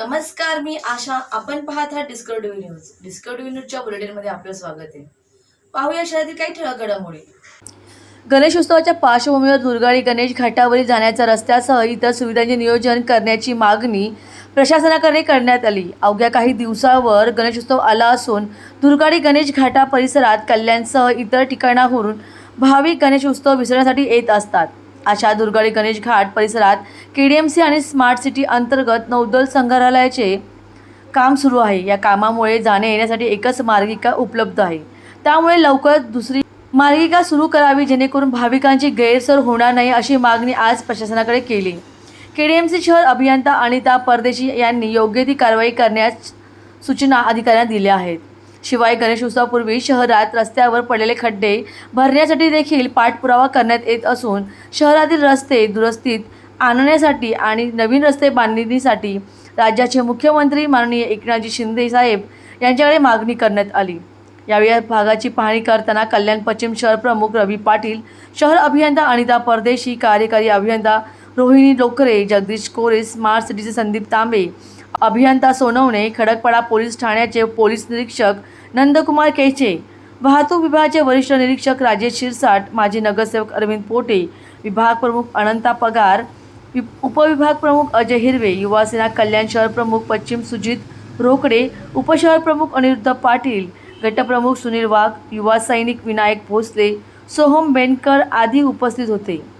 नमस्कार मी आशा. आपण पाहत आहात डिस्कवरी न्यूज डिस्कवरी न्यूजच्या बुलेटिनमध्ये आपलं स्वागत आहे. पाहूया शहरातील काही ठळक घडामोडी. गणेशोत्सवाच्या पार्श्वभूमीवर दुर्गाळी गणेश घाटावरील जाण्याच्या रस्त्यासह इतर सुविधांचे नियोजन करण्याची मागणी प्रशासनाकडे करण्यात आली. अवघ्या काही दिवसावर गणेशोत्सव आला असून दुर्गाळी गणेश घाटा परिसरात कल्याणसह इतर ठिकाणाहून भाविक गणेशोत्सव विसरण्यासाठी येत असतात. अशा दुर्गाडी गणेश घाट परिसरात केडीएमसी आणि स्मार्ट सिटी अंतर्गत नौदल संग्रहालयाचे काम सुरू आहे. या कामामुळे जाणे येण्यासाठी एकच मार्गिका उपलब्ध आहे. त्यामुळे लवकरच दुसरी मार्गिका सुरू करावी जेणेकरून भाविकांची गैरसोय होणार नाही अशी मागणी आज प्रशासनाकडे केली. केडीएमसी शहर अभियंता अनिता परदेशी यांनी योग्य ती कारवाई करण्यास सूचना अधिकाऱ्यांना दिल्या आहेत. शिवाय गणेशोत्सवापूर्वी शहरात रस्त्यावर पडलेले खड्डे भरण्यासाठी देखील पाठपुरावा करण्यात येत असून शहरातील रस्ते दुरुस्तीत आणण्यासाठी आणि नवीन रस्ते बांधणीसाठी राज्याचे मुख्यमंत्री माननीय एकनाथजी शिंदे साहेब यांच्याकडे मागणी करण्यात आली. यावेळी या भागाची पाहणी करताना कल्याण पश्चिम शहर प्रमुख रवी पाटील शहर अभियंता अनिता परदेशी कार्यकारी अभियंता रोहिणी लोकरे जगदीश कोरे स्मार्ट सिटीचे संदीप तांबे अभियंता सोनवणे खडकपाडा पोलीस ठाण्याचे पोलीस निरीक्षक नंदकुमार केचे वाहतूक विभागाचे वरिष्ठ निरीक्षक राजेश शिरसाट माजी नगरसेवक अरविंद पोटे विभाग प्रमुख अनंता पगार वि- उपविभाग प्रमुख अजय हिरवे युवासेना कल्याण शहर प्रमुख पश्चिम सुजित रोकडे उपशहर प्रमुख अनिरुद्ध पाटील गटप्रमुख सुनील वाघ युवा सैनिक विनायक भोसले सोहम बेनकर आदी उपस्थित होते.